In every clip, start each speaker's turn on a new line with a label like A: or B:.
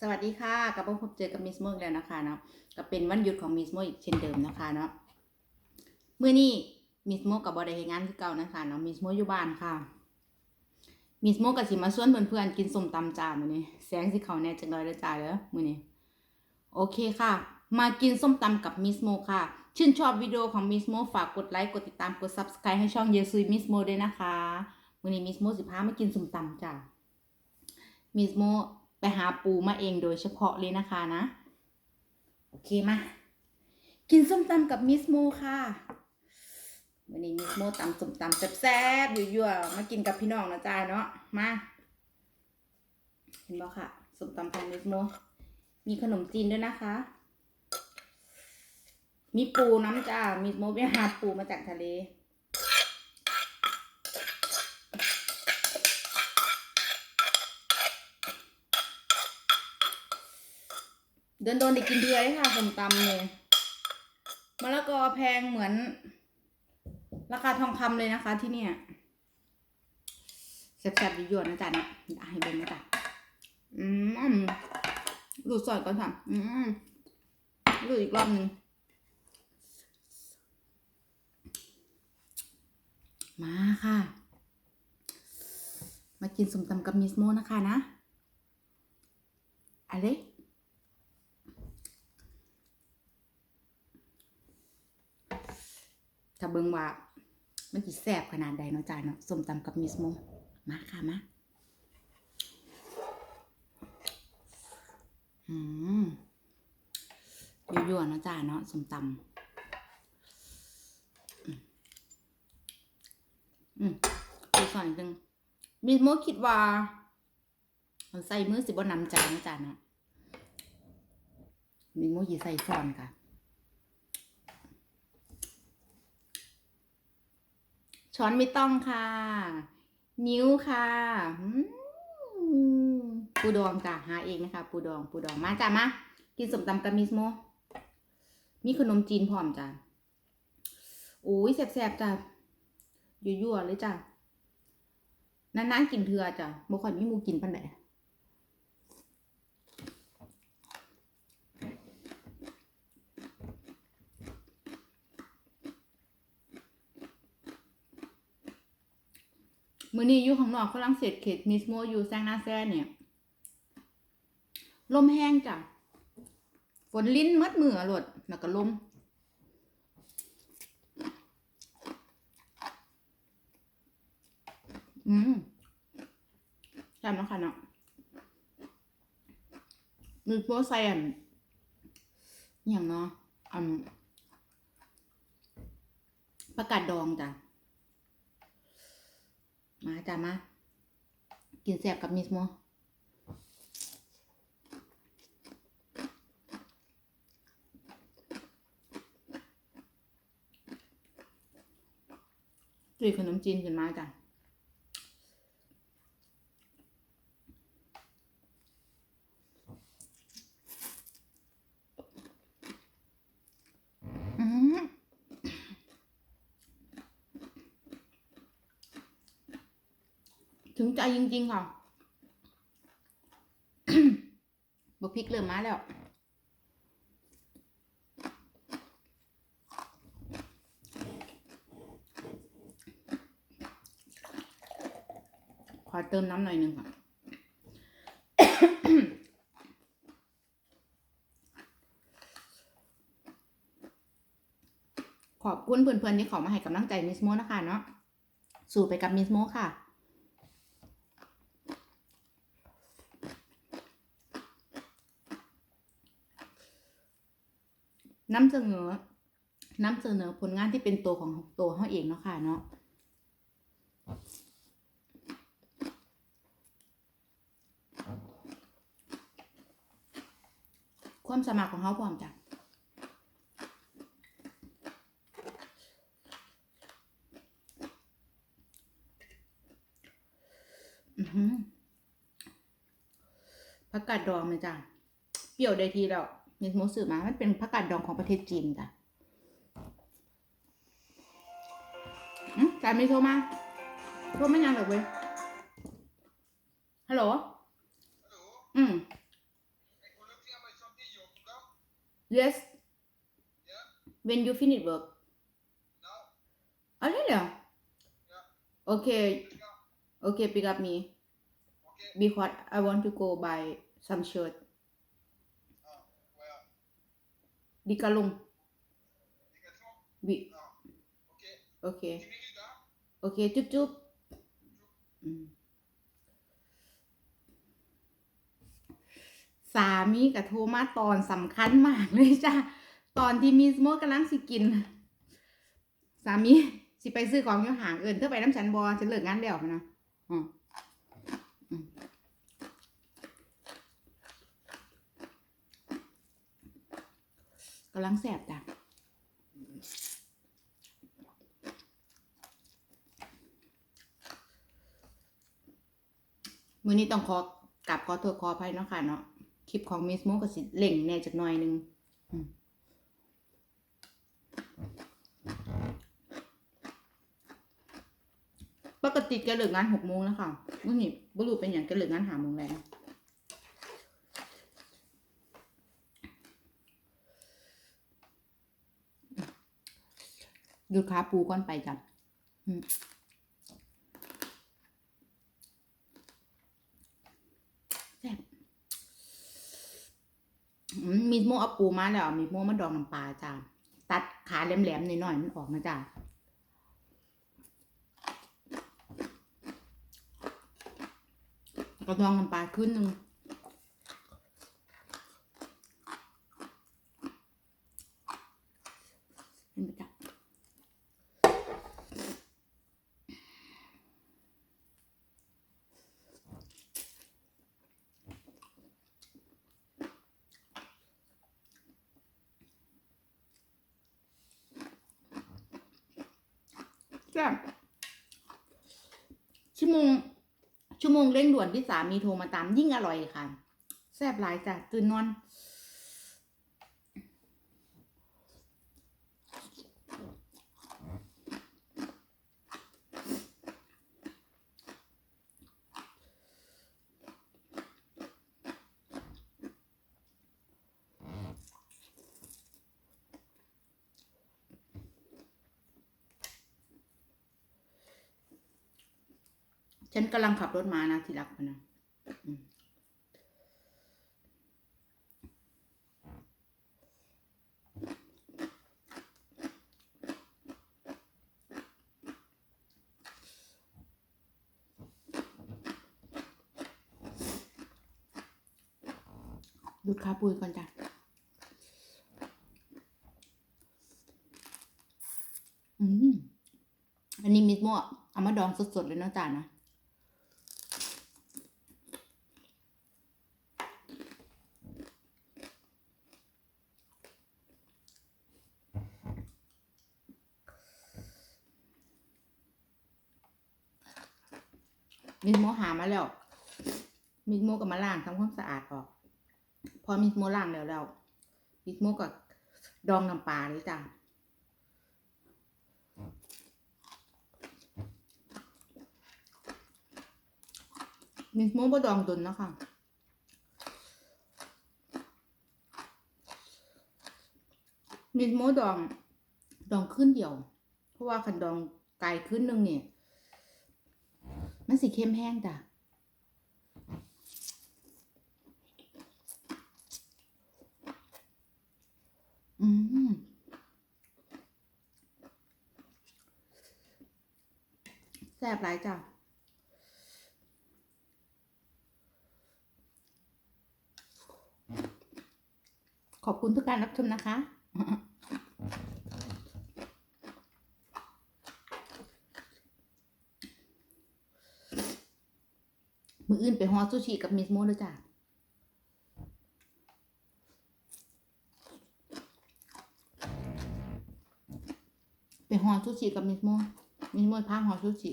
A: สวัสดีค่ะกลับมาพบเจอกับมิสโมอีกแล้วนะคะเนาะก็เป็นวันหยุดของมิสโมอีกเช่นเดิมนะคะเนาะเมื่อนี้มิสโมกับบอได้เฮงานที่เก่านะคะเนาะมิสโมอยู่บ้านค่ะมิสโมกับสิมาชวนเพื่อนๆกินส้มตำจ้ามื้อนี้แสงสิเขาแน่จังเลยล้วจ้าเด้อมื้อนี้โอเคค่ะ มากินส้มตำกับมิสโมค่ะ ชื่นชอบวิดีโอของมิสโมฝากกดไลค์กดติดตามกด subscribe ให้ช่องเยซุยมิสโมด้วยนะคะมื้อนี้มิสโมสิพามากินส้มตำจ้ามิสโม ไปหาปูมาเองโดยเฉพาะเลยนะคะนะ โอเคมากินส้มตำกับมิสโมค่ะวันนี้มิสโมตำส้มตำแซ่บๆยั่วๆมากินกับพี่น้องนะจ๊ะเนาะมาเห็นบ่ค่ะส้มตำของมิสโมมีขนมจีนด้วยนะคะ มีปูน้ำจ้ามิสโมไปหาปูมาจากทะเล เดินโดนได้กินเดือยค่ะส้มตำเนี่ยมะละกอแพงเหมือน ราคาทองคำเลยนะคะ ที่เนี่ยแซ่บๆยั่วๆนะจ๊ะนะอะให้เบิ่งนะจ๊ะอืมดูดซอยก่อนค่ะ อืมดูดอีกรอบหนึ่งมาค่ะ มากินสมตำกับมิสโมนะคะนะอะไร ถ้าเบิ่งว่า มันสิแซ่บขนาดใดเนาะจ้าเนาะส้มตำกับมิสโมมาค่ะมาอืมยั่วๆเนาะจ้าเนาะส้มตำอืมอืมดูสอนนิดนึงมิสโมคิดว่ามันใส่มือสิบ่นำใจเนาะจ้าเนาะมิสโมหยีใส่ซอนค่ะ ช้อนไม่ต้องค่ะ นิ้วค่ะปูดองจ้ะหาเองนะคะ ปูดองปูดองมาจ้ะมากินสมตำกามิสโมมีขนมจีนพร้อมจ้ะโอ้ยแสบๆจ้ะยั่วๆเลยจ้ะนานๆกินเถื่อจ้ะบ่ค่อยมีมูกินปันไหน มื้อนี้อยู่ข้างนอกฝรั่งเศสเขตมิสโมอยู่แซงนาแซเนี่ยลมแห้งจ้ะฝนลิ้นมัดมือหลดแล้วก็ลมอืมจำแล้วค่ะเนาะมีโปรไซอันอย่างเนาะอันประกาศดองจ้ะ มาจ้ามา กินแซ่บกับมิสโมจุยขนมจีนขึ้นมาจ้ะ อืม ถึงใจริงๆค่ะบกพริกเริ่มมาแล้วขอเติมน้ำหน่อยหนึ่งค่ะขอบคุณเพื่อนๆที่เขามาให้กำลังใจมิสโมนะคะเนาะ สู่ไปกับมิสโมค่ะ นำเสนอนำเสนอผลงานที่เป็นตัวของตัวเขาเองเนาะค่ะเนาะความสามารของเขาพร้อมจ้ะอือหือผักกาดดองเลยจ้ะ เปรี้ยวได้ทีแล้ว มีสมสือมา มันเป็นผักกาดดองของประเทศจีนจ้ะอืมจานไม่โทรมาโทรไม่นานหรอกเว้ย ฮัลโหล อืม yes
B: Yeah.
A: when you finish work
B: Now.
A: oh really
B: Yeah.
A: okay
B: Pick up.
A: okay pick up me
B: Okay.
A: because I want to go buy some shirt
B: Uh, where?
A: ดีกาลง
B: Decathlon.
A: วิ
B: No. Okay.
A: โอเค
B: 10 minutes, huh?
A: โอ เคจุ๊บจุ๊บอืมสามีกับโทรมาตอนสำคัญมากเลยจ้ะตอนที่มีสมกกำลังสิกิน สามีสิไปซื้อของอยู่ห่างเอินเธอไปน้ำฉันบอฉันเลิกงานแล้วนะอืมอื กำลังแสบจ้ะมือนี้ต้องขอกลับขอโทษขออภัยเนาะค่ะเนาะคลิปของมิสโมก็สิเล่งแน่จากหน่อยหนึงปกติแกเลิกงานหกโมงแล้วค่ะมื่อนี้บ่รู้เป็นอย่างแกเลิกงานหาโมงแล้ว ดูขาปูก่อนไปจ้ะอืมแซ่บอืมมีโมเอาปูมาแล้ว มีโมมาดองน้ำปลาจ้าตัดขาแหลมๆหน่อยๆมันออกนะจ้าก็ดองน้ำปลาขึ้นหนึ่งเห็นไหมจ้ะแซ่บชั่วโมง ชั่วโมงเร่งด่วนที่สามีโทรมาตามยิ่งอร่อยค่ะ แซ่บหลายจ้ะตื่นนอน ฉันกำลังขับรถมานะที่รักนะดูดขาปุยก่อนจ้ะอืมอันนี้มิสโมะเอามาดองสดๆเลยนะจ้านะ มิสโมหามาแล้วมิสโมก็มาล้างทำความสะอาดออก พอมิสโมล้างแล้วแล้วมิสโมก็ดองน้ำปลาเลยจ้ามิสโมบดองดนนะคะมิสโมดอง ดองขึ้นเดียว เพราะว่าคันดองไกลขึ้นหนึ่งเนี่ย มันสีเข้มแห้งจ้ะอืมแซ่บหลายจ้ะขอบคุณทุกการรับชมนะคะ มื อื่นไปฮอซูชิกับมิสโมเลยจ้ะไปฮอซูชิกับมิสโมมิสโมพาฮอซูชิ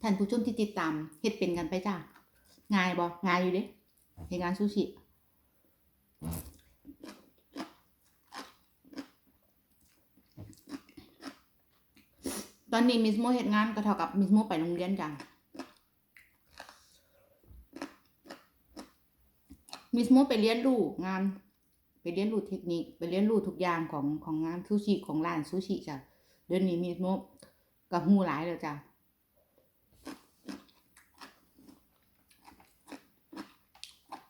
A: ท่านผู้ชมที่ติดตามเฮ็ดเป็นกันไปจ้ะง่ายบ่ง่ายอยู่เด้เฮ็ดงานซูชิ ตอนนี้มิสโมเฮ็ดงานก็เท่ากับมิสโมไปโรงเรียนจ้ะมิสโมไปเรียนรู้งาน ไปเรียนรู้เทคนิคไปเรียนรู้ทุกอย่างของของงานซูชิของร้านซูชิจ้ะเดี๋ยวนี้มิสโมกับฮูหลายแล้วจ้ะ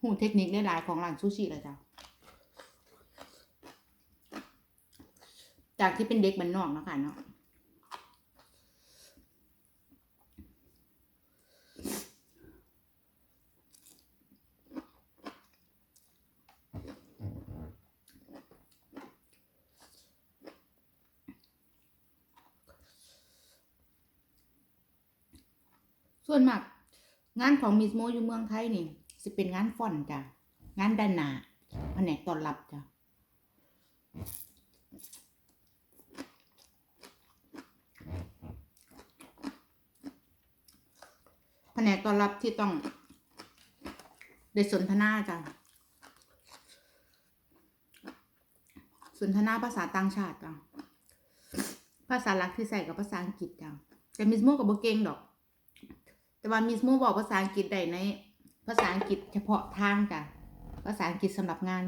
A: ฮูเทคนิคได้หลายของร้านซูชิแล้วจ้ะจากที่เป็นเด็กบ้านนอกนะคะเนาะ ส่วนมากงานของมิสโมอยู่เมืองไทยนี่สิเป็นงานฟอนจ้ะงานด้านหน้าแผนกต้อนรับจ้ะแผนกต้อนรับที่ต้องได้สนทนาจ้ะสนทนาภาษาต่างชาติจ้ะภาษาหลักที่ใส่กับภาษาอังกฤษจ้ะแต่มิสโมกับโบเก่งดอก ว่ามิสโมบอกภาษาอังกฤษได้ในภาษาอังกฤษเฉพาะทางจ้ะภาษาอังกฤษสำหรับงาน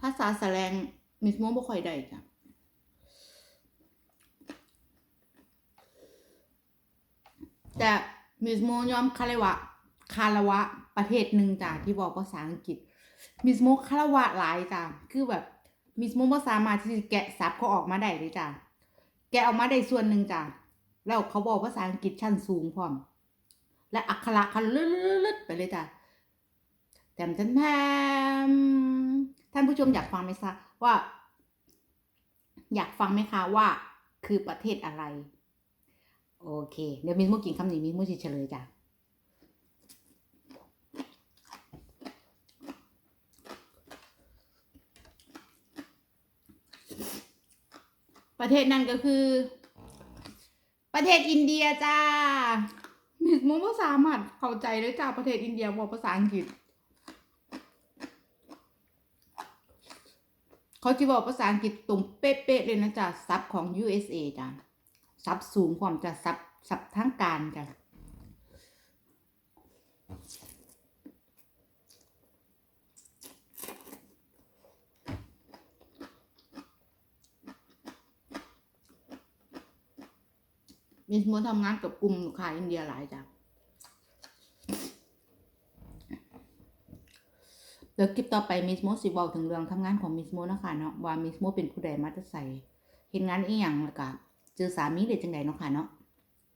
A: ภาษาแสลงมิสโมบ่ค่อยได้จ้ะแต่มิสโมยอมคารวะ คารวะ ประเทศหนึ่งจ้ะที่บอกภาษาอังกฤษ มิสโมคารวะหลายจ้ะคือแบบมิสโมบ่สามารถที่จะแกะซับเขาออกมาได้เลยจ้ะ แกเอามาได้ส่วนหนึ่งจ้ะแล้วเขาบอกภาษาอังกฤษชั้นสูงพร้อม และอักขระเขาลึดๆไปเลยจ้ะแถมแถมแถมท่านผู้ชมอยากฟังไหมคะว่า อยากฟังไหมคะว่าคือประเทศอะไร โอเค เดี๋ยวมิสโมกินคำนี้มิสโมจะเฉลยจ้ะ ประเทศนั้นก็คือ ประเทศอินเดียจ้ามิสโมบ่สามารถเข้าใจเลยจ้าประเทศอินเดียบอกภาษาอังกฤษ เขาจะบอกภาษาอังกฤษตรงเป๊ะๆเลยนะจ๊ะซับของ USA จ้ะซับสูงความจะซับซับทั้งการจ้ะ มิสโมทำงานกับกลุ่มลูกค้าอินเดียหลายจ้ะเดี๋ยวคลิปต่อไปมิสโมสิบอกถึงเรื่องทำงานของมิสโมนะคะเนาะว่ามิสโมเป็นผู้ใดมาจะใส่เห็นงานอีหยังแล้วก็เจอสามีเด็ดจังไดเนาะค่ะเนาะ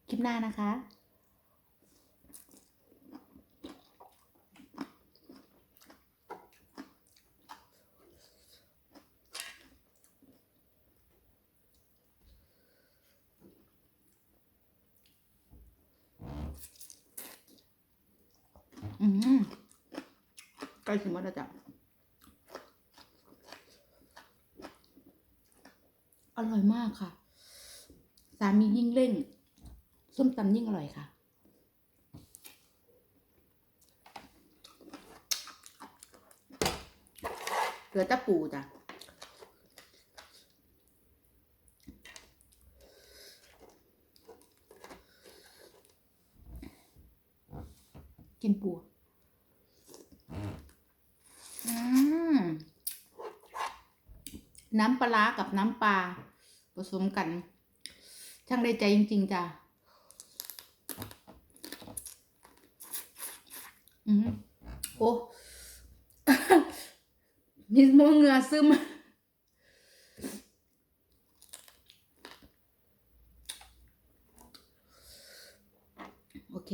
A: คลิปหน้านะคะ อืมใกล้ถึงหมดแล้วจ้ะอร่อยมากค่ะ สามียิ่งเร่ง ส้มตำยิ่งอร่อยค่ะ เหลือตะปูจ้ะกินปู อืม น้ำปลากับน้ำปลาผสมกัน ช่างได้ใจจริง ๆจ้ะอืมโอ้มิสโมเหงือซึมโอเค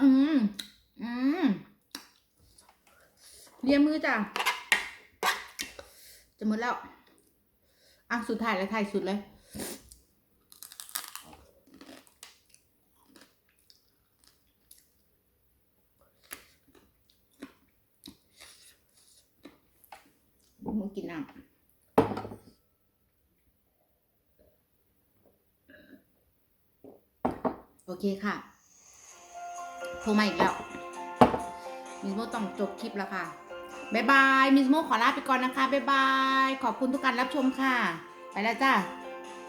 A: อืม อืม เรียนมือจ้ะจะหมดแล้ว อะสุดท้ายแล้วท้ายสุดเลยมือกินน้ำโอเคค่ะ โทรมาอีกแล้วมิสโมต้องจบคลิปแล้วค่ะ บ๊ายบายมิสโมขอลาไปก่อนนะคะบ๊ายบาย ขอบคุณทุกการรับชมค่ะ ไปแล้วจ้า